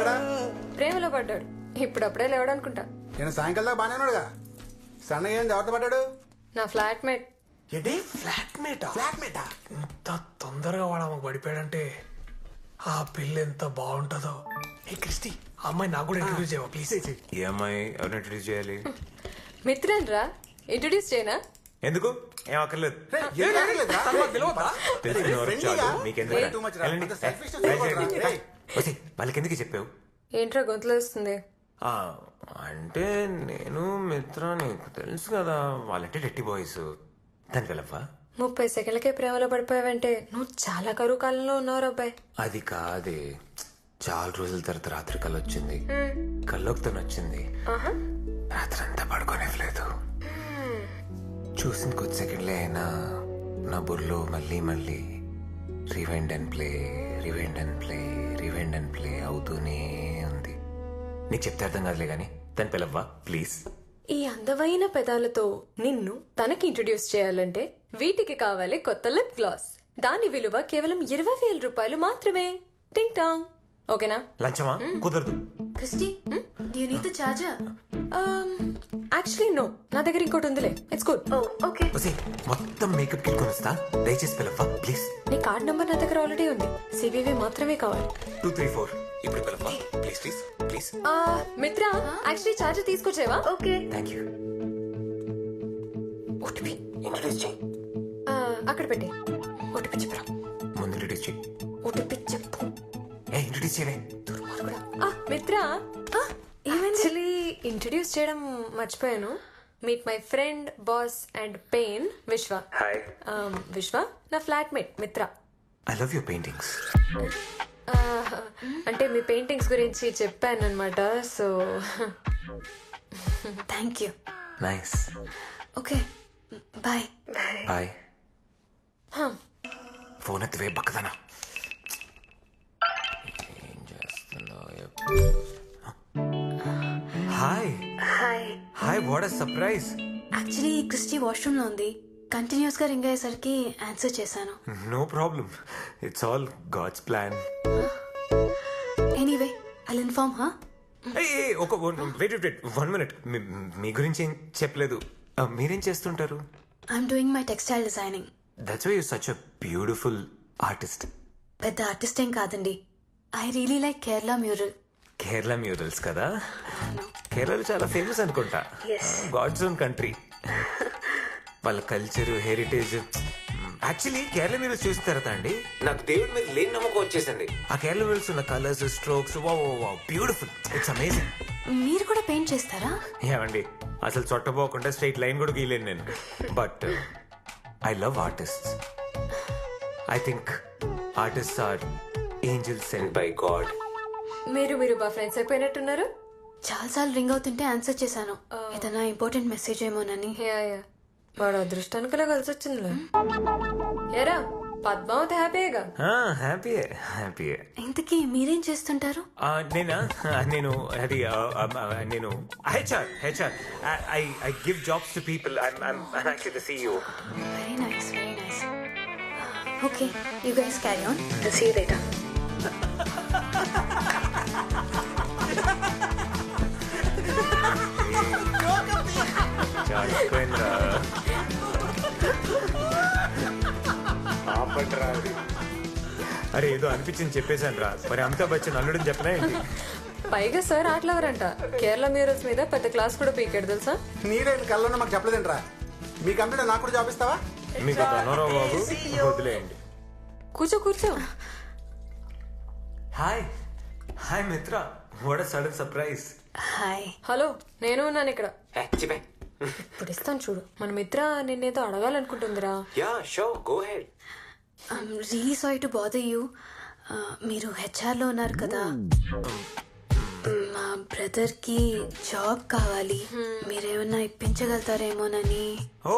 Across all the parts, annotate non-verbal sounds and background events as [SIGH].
ఎక్కడ ప్రేమలో పడ్డాడు. ఇప్పుడప్పుడే లేవడనుకుంటా. నేను సాయంకాలం దాకా బాగానే ఉన్నాడుగా. సన్నగా ఏం ఎవరితో పడ్డాడు? నా ఫ్లాట్మేట్. ఏంటి? ఫ్లాట్ మేటా ఫ్లాట్మేటా? ఇంత తొందరగా వాడు ఆమెకు పడిపోయాడంటే ఆ పిల్ల ఎంత బాగుంటుందో. ఏ క్రిస్టి. ఆ అమ్మాయి నాకు కూడా ఇంట్రడ్యూస్ చేయవా ప్లీజ్ ఈ అమ్మాయి ఎవరిని ఇంట్రడ్యూస్ చేయాలి? మిత్రన్ రా ఇంట్రొడ్యూస్ చేయనా? ఎందుకు? ఏం అక్కర్లేదు. ఏం? తెలిసిన వరకు చాలు? మీకెందుకు రా. వెళ్ళండి. ఏ. వసి, వాళ్ళకి ఎందుకు చెప్పావు? ఏంట్రా గొంతులో వస్తుంది? ఆ, అంటే నేను మిత్ర నీకు తెలుసు కదా వాళ్ళంటే డెట్టి బాయ్స్. దానికి వెళ్ళవా? ముప్పై సెకండ్లకే ప్రేమలో పడిపోయావంటే నువ్వు చాలా కరువు కాలంలో ఉన్నావు అబ్బాయి అది కాదే. చాలా రోజుల తర్వాత రాత్రి కళ్ళు వచ్చింది. కళ్ళొకి తను వచ్చింది. రాత్రి అంతా పడుకోనివ్వలేదు. చూసిన కొద్ది సెకండ్లే అయినా నా బుర్రలో మళ్ళీ మళ్ళీ rewind and play rewind and play rewind and play అవుతూనే ఉంది. నీకు చెప్తే అర్థం కాదులే కానీ దాని పిలవ్వా? ప్లీజ్ ఈ అందమైన పెదాలతో నిన్ను తనకి ఇంట్రొడ్యూస్ చేయాలంటే వీటికి కావాలి కొత్త లిప్ గ్లాస్ దాని విలువ కేవలం ఇరవై వేల రూపాయలు మాత్రమే. టింగ్ టాంగ్ ఓకేనా? లంచమా? కుదరదు. Christy, do you need the charger? Actually no నా దగ్గర ఇంకోటి ఉందిలే. It's good okay. వసి మొత్తం మేకప్ కిట్ కొనిస్తా. దయచేసి పిలవ్వా? ప్లీజ్ కార్డ్ నంబర్ నా దగ్గర ఆల్రెడీ ఉంది. సివివి మాత్రమే కావాలి. Two three four. ఇప్పుడు పిలవ్వా ప్లీజ్ ప్లీజ్ ప్లీజ్. ఆ, మిత్ర యాక్చువల్లీ చార్జర్ తీసుకొచ్చేవా? Okay. Thank you OTP introduce చేయి. ఆ, అక్కడ పెట్టి. ఓటీపీ చెప్పరా? ముందు ఇంట్రడ్యూస్ చేయి. ఓటీపీ చెప్పు. ఏ ఇంట్రడ్యూస్ చేయలే. ఆ, మిత్ర. యాక్చువల్లీ ఇంట్రడ్యూస్ చేయడం మర్చిపోయాను. Meet my friend boss and pain Vishwa hi Um, Vishwa నా flatmate Mitra I love your paintings అంటే మీ పెయింటింగ్స్ గురించి చెప్పాను అనమాట so [LAUGHS] Thank you. Nice Okay. Bye. Bye phone ఎత్తివే బక్కదనా ఏం చేస్తున్నావు what a surprise. Actually Christy వాష్రూమ్లో ఉంది. కంటిన్యూస్గా రింగ్ అయ్యేసరికి ఆన్సర్ చేశాను. No problem. It's all God's plan. Anyway I inform హా? ఒక వెయిట్ వెయిట్ వన్ మినిట్. మీ గురించి ఏం చెప్పలేదు. మీరేం చేస్తుంటారు? I'm doing my textile designing that's why you such a beautiful artist పెద్ద ఆర్టిస్ట్ ఏం కాదండి. I really like Kerala mural Kerala murals కదా? కేరళలో చాలా ఫేమస్ అనుకుంటా. గాడ్స్ ఓన్ కంట్రీ వాళ్ళ culture heritage actually Kerala murals చూసిన తర్వాత అండి నాకు దేవుడి మీద లేని నమ్మకం వచ్చేసింది. ఆ కేరళ మ్యూరల్స్ ఉన్న colours strokes wow beautiful it's amazing మీరు కూడా పెయింట్ చేస్తారా? ఏమండి అసలు చొట్టపోకుండా స్ట్రైట్ లైన్ కూడా గీయలేను నేను. But I love artist I think artist are angels sent by God మీరు మీరు బా ఫ్రెండ్స్ అయిపోయినట్టున్నారు. చాలాసార్లు రింగ్ అవుతుంటే ఆన్సర్ చేశాను. ఏదైనా ఇంపార్టెంట్ మెసేజ్ ఏమోనని. వాడు అదృష్టానికిలా కలిసి వచ్చిందిలే ఎరా పద్మావతి హ్యాపీగా హ్యాపీయే హ్యాపీయే. ఇంతకీ మీరేం చేస్తుంటారు? నేనా? నేను అది నేను HR HR I I give jobs to people I'm actually the CEO very nice very nice okay you guys carry on see you later అరే ఏదో అనిపించింది చెప్పేశాను రా. మరి అమితాబ్ బచ్చన్ అల్లుడని చెప్పలే ఏంటి? పైగా సార్ ఆటలవరంట. కేరళ మ్యూరల్స్ మీద పెద్ద క్లాస్ కూడా పీకాడు తెలుసా? నీడే కళ్ళలో మాకు చెప్పలేదంట్రా మీ కంపెనీలో నాకు కూడా జాబ్ ఇస్తావా? మీకు బాబు. వదిలేయండి కూర్చో కూర్చో. Hi. Hi Mitra. What sudden surprise. Hi. Hello నేను ఉన్నాను ఇక్కడ. ఇప్పుడు ఇస్తాను చూడు. మన మిత్ర నిన్నేదో అడగాలనుకుంటుందిరా. Yeah so go ahead. I'm really sorry to bother you మీరు హెచ్ఆర్లో ఉన్నారు కదా. మా బ్రదర్కి జాబ్ కావాలి. మీరేమన్నా ఇప్పించగలుగుతారేమోనని. Oh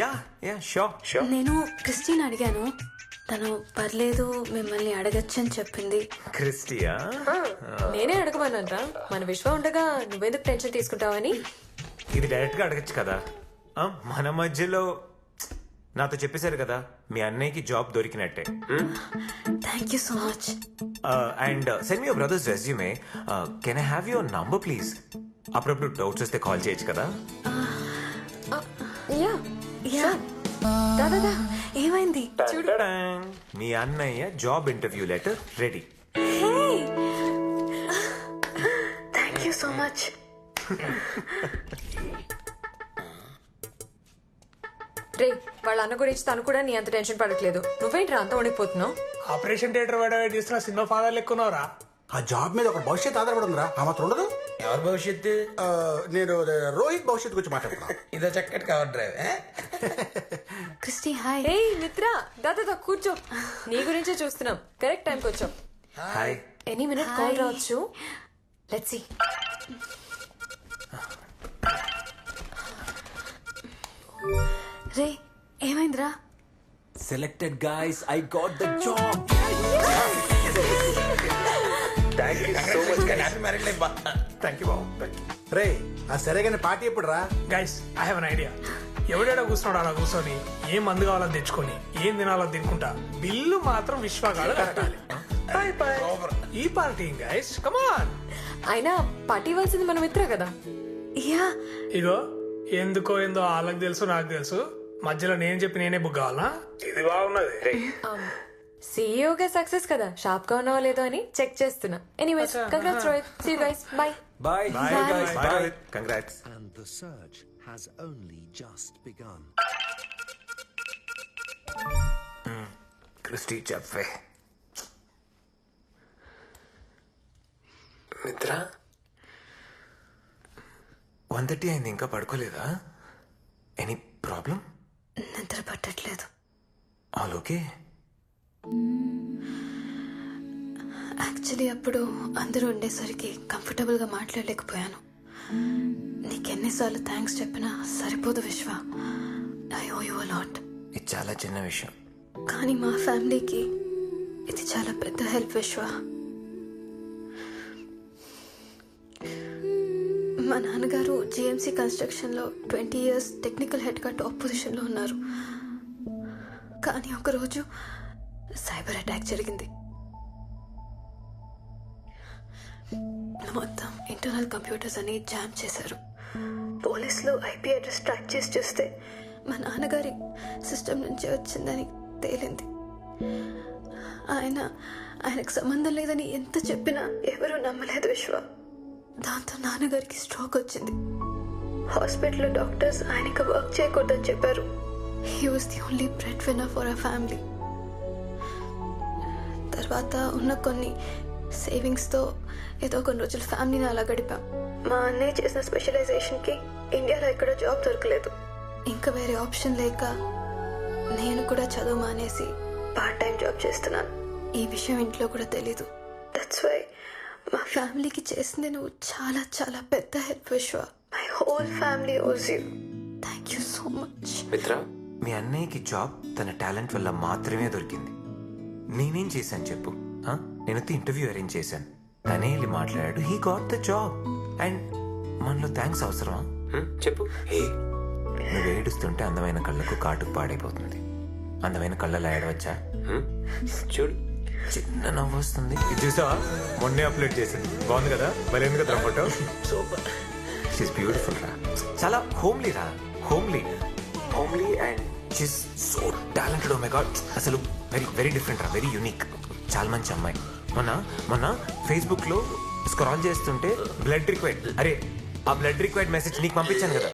yeah yeah so so నేను క్రిస్టిన్ అడిగాను. తను పర్లేదు మిమ్మల్ని అడగచ్చని చెప్పింది. క్రిస్టియా నేనే అడగమన్నానరా మన విశ్వ ఉండగా నువ్వెందుకు టెన్షన్ తీసుకుంటావని? ఇది డైరెక్ట్గా అడగచ్చు కదా. మన మధ్యలో నాతో చెప్పేశారు కదా మీ అన్నయ్యకి job దొరికినట్టే. Thank you so much and send me brother's resume can I have your number please అప్పుడప్పుడు డౌట్స్ వస్తే కాల్ చేయొచ్చు కదా. యా యా దాదా ఏమైంది. మీ అన్నయ్య job interview letter ready thank you so much రే వాళ్ళ అన్న గురించి తను కూడా నీ అంత టెన్షన్ పడట్లేదు. నువ్వేంట్రా అంత ఉండిపోతున్నావు ఆపరేషన్ థియేటర్ వాడు చేస్తున్న సినిమా ఫాదర్ లెక్కున్నారా ఆ జాబ్ మీద ఒక భవిష్యత్ ఆధారపడి ఆ మాత్రం ఉండదు. ఎవరి భవిష్యత్తు ఆ, నేను రోహిత్ భవిష్యత్తు గురించి మాట్లాడుతున్నా. ఇదో చక్కటి కవర్ డ్రైవ్? Christy hi. ఏ మిత్ర దాదా కూర్చో. నీ గురించే చూస్తున్నాం. కరెక్ట్ టైంకి వచ్చాం. హాయ్. Any minute call. రావచ్చు? లెట్స్ సీ రే ఏమైందిరా? Selected guys, I got the job. Happy marriage life బా థ్యాంక్ యూ బాబు రే ఆ సరేగానే పార్టీ ఎప్పుడు రా guys I have an idea ఎవడేడా కూర్చున్నాడు అలా కూర్చొని ఏం మందు కావాలో తెచ్చుకొని ఏం తినాలో తినుకుంటా బిల్లు మాత్రం విశ్వగాడు కట్టాలి. Bye bye. ఈ పార్టీ గైస్ కమాన్ అయినా పార్టీ ఇవ్వాల్సింది మన మిత్ర కదా. యా. ఇగో ఎందుకో ఏందో వాళ్ళకి తెలుసు నాకు తెలుసు. మధ్యలో నేను చెప్పి నేనే బుక్ కావాలా? ఇది బాగున్నది. సీఈఓగా సక్సెస్ కదా? షాప్గా ఉన్నావో లేదో అని చెక్ చేస్తున్నా. Anyways congrats Rohit see guys bye Bye, guys. Bye. Congrats and the surge has only just begun. Christy చెప్పే మిత్ర వన్ థర్టీ అయింది ఇంకా పడుకోలేదా? ఎనీ ప్రాబ్లం నిద్ర పట్టట్లేదు ఆల్ ఓకే యాక్చువల్లీ అప్పుడు అందరూ ఉండేసరికి కంఫర్టబుల్గా మాట్లాడలేకపోయాను. నీకెన్నిసార్లు థ్యాంక్స్ చెప్పినా సరిపోదు విశ్వ. ఐ ఓ యూ లాట్ ఇది చాలా చిన్న విషయం. కానీ మా ఫ్యామిలీకి ఇది చాలా పెద్ద హెల్ప్ విశ్వ. మా నాన్నగారు జిఎంసీ కన్స్ట్రక్షన్లో twenty years technical head top పొజిషన్లో ఉన్నారు. కానీ ఒకరోజు సైబర్ అటాక్ జరిగింది. మొత్తం ఇంటర్నల్ కంప్యూటర్స్ అని జామ్ చేశారు. పోలీసులు ఐపీ అడ్రస్ ట్రాక్ చేసి చూస్తే మా నాన్నగారి సిస్టమ్ నుంచి వచ్చిందని తేలింది. ఆయన ఆయనకు సంబంధం లేదని ఎంత చెప్పినా ఎవరూ నమ్మలేదు విశ్వ. దాంతో నాన్నగారికి స్ట్రోక్ వచ్చింది. హాస్పిటల్లో డాక్టర్స్ ఆయనకి వర్క్ చేయకూడదని చెప్పారు. He was the only bread winner for a family తర్వాత ఉన్న కొన్ని సేవింగ్స్తో ఏదో కొన్ని రోజులు ఫ్యామిలీని అలా గడిపాం. మా అన్నయ్య చేసిన స్పెషలైజేషన్కి ఇండియాలో ఎక్కడ జాబ్ దొరకలేదు. ఇంకా వేరే ఆప్షన్ లేక నేను కూడా చదువు మానేసి పార్ట్ టైం జాబ్ చేస్తున్నాను. ఈ విషయం ఇంట్లో కూడా తెలీదు. దట్స్ వై మా ఫ్యామిలీకి చేసింది నువ్వు చాలా చాలా పెద్ద help Vishwa. My whole family owes you thank you so much Mitra మీ అన్నయ్యకి జాబ్ తన టాలెంట్ వల్ల మాత్రమే దొరికింది. నేనేం చేశాను చెప్పు? ఆ? నేను ఇంటర్వ్యూ అరేంజ్ చేశాను. తనే వెళ్ళి మాట్లాడాడు he got the job and మనలో థ్యాంక్స్ అవసరమా? చెప్పు. హే నువ్వు ఏడుస్తుంటే అందమైన కళ్ళకు కాటుకు పాడైపోతుంది. అందమైన కళ్ళలా ఏడవచ్చా? చూడు. చిన్న నవ్వు వస్తుంది. ఇది చూసావా? మొన్నే అప్లోడ్ చేసింది బాగుంది కదా? భలే కదా ఫోటో సూపర్ షీస్ బ్యూటిఫుల్ రా. చాలా హోమ్లీ రా. Homely homely and she's so talented oh my god అసలు వెరీ వెరీ డిఫరెంట్ రా. వెరీ యూనిక్ చాలా మంచి అమ్మాయి. మొన్న మొన్న ఫేస్బుక్లో స్క్రాల్ చేస్తుంటే బ్లడ్ రిక్వైర్డ్ అరే ఆ బ్లడ్ రిక్వైర్డ్ మెసేజ్ నీకు పంపించాను కదా.